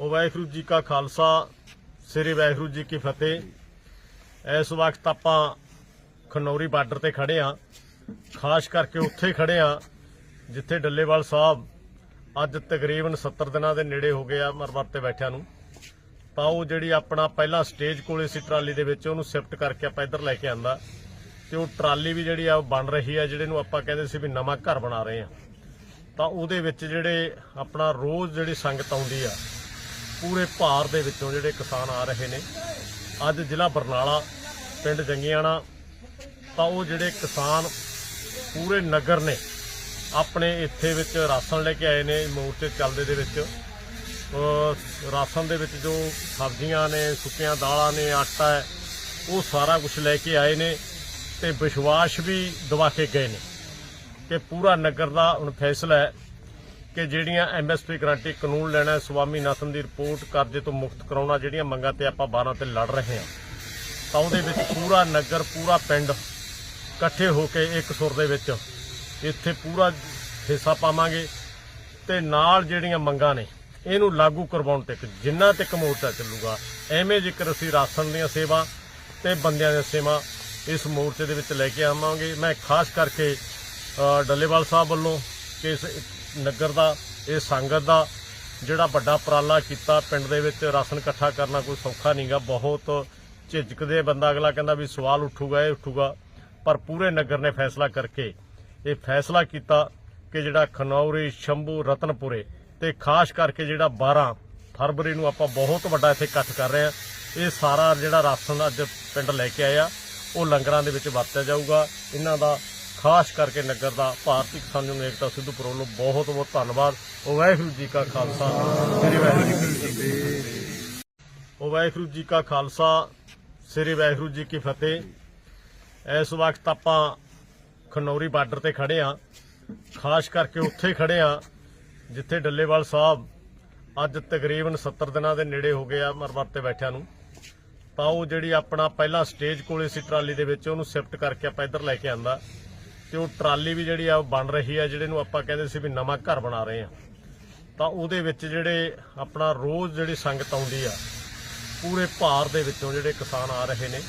ਉਹ ਵਾਹਿਗੁਰੂ ਜੀ ਕਾ ਖਾਲਸਾ, ਸ੍ਰੀ ਵਾਹਿਗੁਰੂ ਜੀ ਕੀ ਫਤਿਹ। ਇਸ ਵਕਤ ਆਪਾਂ ਖਨੌਰੀ ਬਾਰਡਰ ਤੇ ਖੜੇ ਆ ਖਾਸ ਕਰਕੇ ਉੱਥੇ ਖੜੇ ਆ ਜਿੱਥੇ ਡੱਲੇਵਾਲ ਸਾਹਿਬ ਅੱਜ ਤਕਰੀਬਨ 70 ਦਿਨਾਂ ਦੇ ਨੇੜੇ ਹੋ ਗਏ ਆ ਮਰਵਰ ਤੇ ਬੈਠਿਆਂ ਨੂੰ। ਤਾਂ ਉਹ ਜਿਹੜੀ ਆਪਣਾ ਪਹਿਲਾਂ ਸਟੇਜ ਕੋਲੇ ਸੀ ਟਰਾਲੀ ਦੇ ਵਿੱਚ ਉਹਨੂੰ ਸ਼ਿਫਟ ਕਰਕੇ ਆਪਾਂ ਇੱਧਰ ਲੈ ਕੇ ਆਂਦਾ। ਤੇ ਉਹ ਟਰਾਲੀ ਵੀ ਜਿਹੜੀ ਆ ਬਣ ਰਹੀ ਆ ਜਿਹੜੇ ਨੂੰ ਆਪਾਂ ਕਹਿੰਦੇ ਸੀ ਵੀ ਨਵਾਂ ਘਰ ਬਣਾ ਰਹੇ ਆ। ਤਾਂ ਉਹਦੇ ਵਿੱਚ ਜਿਹੜੇ ਆਪਣਾ ਰੋਜ਼ ਜਿਹੜੀ ਸੰਗਤ ਆਉਂਦੀ ਆ ਪੂਰੇ ਭਾਰ ਦੇ ਵਿੱਚੋਂ ਜਿਹੜੇ ਕਿਸਾਨ ਆ ਰਹੇ ਨੇ। ਅੱਜ ਜ਼ਿਲ੍ਹਾ ਬਰਨਾਲਾ, ਪਿੰਡ ਜੰਗੀਆਣਾ, ਤਾਂ ਉਹ ਜਿਹੜੇ ਕਿਸਾਨ ਪੂਰੇ ਨਗਰ ਨੇ, ਆਪਣੇ ਇੱਥੇ ਵਿੱਚ ਰਾਸ਼ਨ ਲੈ ਕੇ ਆਏ ਨੇ, ਮੋਰਚੇ ਚੱਲਦੇ ਦੇ ਵਿੱਚ। ਰਾਸ਼ਨ ਦੇ ਵਿੱਚ ਜੋ ਸਬਜ਼ੀਆਂ ਨੇ, ਸੁੱਕੀਆਂ ਦਾਲਾਂ ਨੇ, ਆਟਾ ਹੈ, ਉਹ ਸਾਰਾ ਕੁਝ ਲੈ ਕੇ ਆਏ ਨੇ ਤੇ ਵਿਸ਼ਵਾਸ ਵੀ ਦਵਾ ਕੇ ਗਏ ਨੇ ਕਿ ਪੂਰਾ ਨਗਰ ਦਾ ਹੁਣ ਫੈਸਲਾ ਹੈ। ਕਿ ਜਿਹੜੀਆਂ ਐਮਐਸਪੀ ਗਰੰਟੀ ਕਾਨੂੰਨ ਲੈਣਾ ਹੈ, ਨਾਥਨ ਦੀ ਰਿਪੋਰਟ ਕਰਜ਼ੇ ਤੋਂ ਮੁਕਤ ਕਰਾਉਣਾ ਜਿਹੜੀਆਂ ਮੰਗਾਂ ਤੇ ਆਪਾਂ 12 ਤੇ ਲੜ ਰਹੇ ਹਾਂ ਤਾਂ ਉਹਦੇ ਵਿੱਚ ਪੂਰਾ ਨਗਰ ਪੂਰਾ ਪਿੰਡ ਇਕੱਠੇ ਹੋ ਕੇ ਇੱਕ ਸੁਰ ਦੇ ਵਿੱਚ ਇੱਥੇ ਪੂਰਾ ਹਿੱਸਾ ਪਾਵਾਂਗੇ ਤੇ ਨਾਲ ਜਿਹੜੀਆਂ ਮੰਗਾਂ ਨੇ ਇਹਨੂੰ ਲਾਗੂ ਕਰਵਾਉਣ ਤੱਕ ਜਿੰਨਾ ਤੱਕ ਮੋਰਚਾ ਚੱਲੂਗਾ ਐਵੇਂ ਜੇਕਰ ਅਸੀਂ ਰਾਸ਼ਨ ਦੀਆਂ ਸੇਵਾ ਤੇ ਬੰਦਿਆਂ ਦੀਆਂ ਸੇਵਾ ਇਸ ਮੋਰਚੇ ਦੇ ਵਿੱਚ ਲੈ ਕੇ ਆਵਾਂਗੇ। ਮੈਂ ਖਾਸ ਕਰਕੇ ਡੱਲੇਵਾਲ ਸਾਹਿਬ ਵੱਲੋਂ ਕਿ ਨਗਰ ਦਾ, ਇਹ ਸੰਗਤ ਦਾ ਜਿਹੜਾ ਵੱਡਾ ਉਪਰਾਲਾ ਕੀਤਾ, ਪਿੰਡ ਦੇ ਵਿੱਚ ਰਾਸ਼ਨ ਇਕੱਠਾ ਕਰਨਾ ਕੋਈ ਸੌਖਾ ਨਹੀਂਗਾ ਬਹੁਤ ਝਿਜਕਦੇ ਬੰਦਾ, ਅਗਲਾ ਕਹਿੰਦਾ ਵੀ ਸਵਾਲ ਉੱਠੂਗਾ, ਇਹ ਉੱਠੂਗਾ। ਪਰ ਪੂਰੇ ਨਗਰ ਨੇ ਫੈਸਲਾ ਕਰਕੇ, ਇਹ ਫੈਸਲਾ ਕੀਤਾ ਕਿ ਜਿਹੜਾ ਖਨੌਰੀ, ਸ਼ੰਭੂ, ਰਤਨਪੁਰੇ ਤੇ ਖਾਸ ਕਰਕੇ ਜਿਹੜਾ 12 ਫਰਵਰੀ ਨੂੰ ਆਪਾਂ ਬਹੁਤ ਵੱਡਾ ਇੱਥੇ ਇਕੱਠ ਕਰ ਰਹੇ ਆ। ਇਹ ਸਾਰਾ ਜਿਹੜਾ ਰਾਸ਼ਨ ਅੱਜ ਪਿੰਡ ਲੈ ਕੇ ਆਇਆ ਉਹ ਲੰਗਰਾਂ ਦੇ ਵਿੱਚ ਵਰਤਿਆ ਜਾਊਗਾ। ਇਹਨਾਂ ਦਾ ਖਾਸ ਕਰਕੇ ਨਗਰ ਦਾ ਭਾਰਤੀ ਕਿਸਾਨ ਯੂਨੀਅਨ ਏਕਤਾ ਸਿੱਧੂਪੁਰ ਨੂੰ ਬਹੁਤ ਬਹੁਤ ਧੰਨਵਾਦ। ਵਾਹਿਗੁਰੂ ਜੀ ਕਾ ਖਾਲਸਾ। ਸ੍ਰੀ ਵਾਹਿਗੁਰੂ ਜੀ ਕੀ ਫਤਿਹ। ਵਾਹਿਗੁਰੂ ਜੀ ਕਾ ਖਾਲਸਾ, ਸ੍ਰੀ ਵਾਹਿਗੁਰੂ ਜੀ ਕੀ ਫਤਿਹ। ਇਸ ਵਕਤ ਆਪਾਂ ਖਨੌਰੀ ਬਾਰਡਰ ਤੇ ਖੜੇ ਆ ਖਾਸ ਕਰਕੇ ਉੱਥੇ ਖੜੇ ਆ ਜਿੱਥੇ ਡੱਲੇਵਾਲ ਸਾਹਿਬ ਅੱਜ ਤਕਰੀਬਨ 70 ਦਿਨਾਂ ਦੇ ਨੇੜੇ ਹੋ ਗਏ ਆ ਮਰਵਰ ਤੇ ਬੈਠਿਆਂ ਨੂੰ। ਤਾਂ ਉਹ ਜਿਹੜੀ ਆਪਣਾ ਪਹਿਲਾਂ ਸਟੇਜ ਕੋਲੇ ਸੀ ਟਰਾਲੀ ਦੇ ਵਿੱਚ, ਉਹਨੂੰ ਸ਼ਿਫਟ ਕਰਕੇ ਆਪਾਂ ਇੱਧਰ ਲੈ ਕੇ ਆਂਦਾ। ਤੇ ਉਹ ਟਰਾਲੀ ਵੀ ਜਿਹੜੀ ਆ ਬਣ ਰਹੀ ਆ, ਜਿਹੜੇ ਨੂੰ ਆਪਾਂ ਕਹਿੰਦੇ ਸੀ ਵੀ ਨਵਾਂ ਘਰ ਬਣਾ ਰਹੇ ਆ। ਤਾਂ ਉਹਦੇ ਵਿੱਚ ਜਿਹੜੇ ਆਪਣਾ ਰੋਜ਼ ਜਿਹੜੀ ਸੰਗਤ ਆਉਂਦੀ ਆ, ਪੂਰੇ ਭਾਰ ਦੇ ਵਿੱਚੋਂ ਜਿਹੜੇ ਕਿਸਾਨ ਆ ਰਹੇ ਨੇ।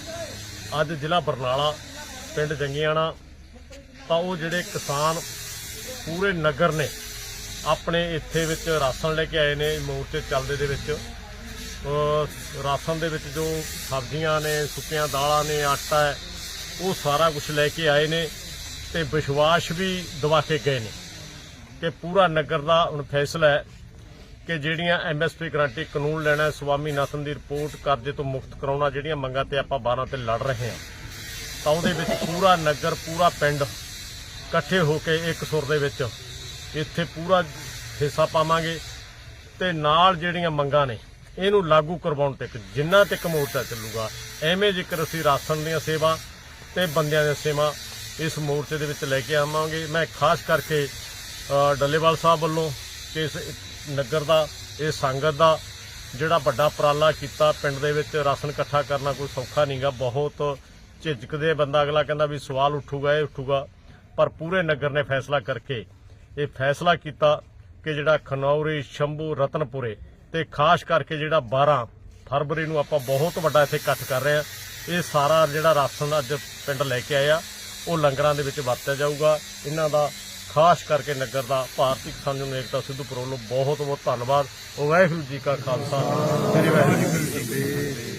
ਅੱਜ ਜ਼ਿਲ੍ਹਾ ਬਰਨਾਲਾ, ਪਿੰਡ ਜੰਗੀਆਣਾ, ਤਾਂ ਉਹ ਜਿਹੜੇ ਕਿਸਾਨ ਪੂਰੇ ਨਗਰ ਨੇ, ਆਪਣੇ ਇੱਥੇ ਵਿੱਚ ਰਾਸ਼ਨ ਲੈ ਕੇ ਆਏ ਨੇ, ਮੋਰਚੇ ਚੱਲਦੇ ਦੇ ਵਿੱਚ। ਰਾਸ਼ਨ ਦੇ ਵਿੱਚ ਜੋ ਸਬਜ਼ੀਆਂ ਨੇ, ਸੁੱਕੀਆਂ ਦਾਲਾਂ ਨੇ, ਆਟਾ ਹੈ, ਉਹ ਸਾਰਾ ਕੁਝ ਲੈ ਕੇ ਆਏ ਨੇ। ਤੇ ਵਿਸ਼ਵਾਸ ਵੀ ਦਵਾ ਕੇ ਗਏ ਨੇ ਕਿ ਪੂਰਾ ਨਗਰ ਦਾ ਹੁਣ ਫੈਸਲਾ ਹੈ ਕਿ ਜਿਹੜੀਆਂ ਐਮਐਸਪੀ ਗਰੰਟੀ ਕਾਨੂੰਨ ਲੈਣਾ ਹੈ, ਨਾਥਨ ਦੀ ਰਿਪੋਰਟ ਕਰਜ਼ੇ ਤੋਂ ਮੁਕਤ ਕਰਾਉਣਾ ਜਿਹੜੀਆਂ ਮੰਗਾਂ ਤੇ ਆਪਾਂ 12 ਤੇ ਲੜ ਰਹੇ ਹਾਂ ਤਾਂ ਉਹਦੇ ਵਿੱਚ ਪੂਰਾ ਨਗਰ ਪੂਰਾ ਪਿੰਡ ਇਕੱਠੇ ਹੋ ਕੇ ਇੱਕ ਸੁਰ ਦੇ ਵਿੱਚ ਇੱਥੇ ਪੂਰਾ ਹਿੱਸਾ ਪਾਵਾਂਗੇ ਤੇ ਨਾਲ ਜਿਹੜੀਆਂ ਮੰਗਾਂ ਨੇ ਇਹਨੂੰ ਲਾਗੂ ਕਰਵਾਉਣ ਤੱਕ ਜਿੰਨਾ ਤੱਕ ਮੋਰਚਾ ਚੱਲੂਗਾ ਐਵੇਂ ਜੇਕਰ ਅਸੀਂ ਰਾਸ਼ਨ ਦੀਆਂ ਸੇਵਾ ਤੇ ਬੰਦਿਆਂ ਦੀਆਂ ਸੇਵਾ ਇਸ ਮੋਰਚੇ ਦੇ ਵਿੱਚ ਲੈ ਕੇ ਆਵਾਂਗੇ। ਮੈਂ ਖਾਸ ਕਰਕੇ ਡੱਲੇਵਾਲ ਸਾਹਿਬ ਵੱਲੋਂ ਕਿ ਇਸ ਨਗਰ ਦਾ ਇਹ ਸੰਗਤ ਦਾ ਜਿਹੜਾ ਵੱਡਾ ਉਪਰਾਲਾ ਕੀਤਾ, ਪਿੰਡ ਦੇ ਵਿੱਚ ਰਾਸ਼ਨ ਇਕੱਠਾ ਕਰਨਾ ਕੋਈ ਸੌਖਾ ਨਹੀਂਗਾ ਬਹੁਤ ਝਿਜਕਦੇ ਬੰਦਾ। ਅਗਲਾ ਕਹਿੰਦਾ ਵੀ ਸਵਾਲ ਉੱਠੂਗਾ, ਇਹ ਉੱਠੂਗਾ। ਪਰ ਪੂਰੇ ਨਗਰ ਨੇ ਫੈਸਲਾ ਕਰਕੇ, ਇਹ ਫੈਸਲਾ ਕੀਤਾ ਕਿ ਜਿਹੜਾ ਖਨੌਰੀ, ਸ਼ੰਭੂ, ਰਤਨਪੁਰੇ ਤੇ ਖਾਸ ਕਰਕੇ ਜਿਹੜਾ 12 ਫਰਵਰੀ ਨੂੰ ਆਪਾਂ ਬਹੁਤ ਵੱਡਾ ਇੱਥੇ ਇਕੱਠ ਕਰ ਰਹੇ ਆ। ਇਹ ਸਾਰਾ ਜਿਹੜਾ ਰਾਸ਼ਨ ਅੱਜ ਪਿੰਡ ਲੈ ਕੇ ਆਇਆ। ਉਹ ਲੰਗਰਾਂ ਦੇ ਵਿੱਚ ਵਰਤਿਆ ਜਾਊਗਾ। ਇਹਨਾਂ ਦਾ ਖਾਸ ਕਰਕੇ ਨਗਰ ਦਾ ਭਾਰਤੀ ਕਿਸਾਨ ਯੂਨੀਅਨ ਏਕਤਾ ਸਿੱਧੂਪੁਰ ਵੱਲੋਂ ਬਹੁਤ ਬਹੁਤ ਧੰਨਵਾਦ। ਵਾਹਿਗੁਰੂ ਜੀ ਕਾ ਖਾਲਸਾ। ਸ੍ਰੀ ਵਾਹਿਗੁਰੂ ਜੀ ਕੀ ਫਤਿਹ।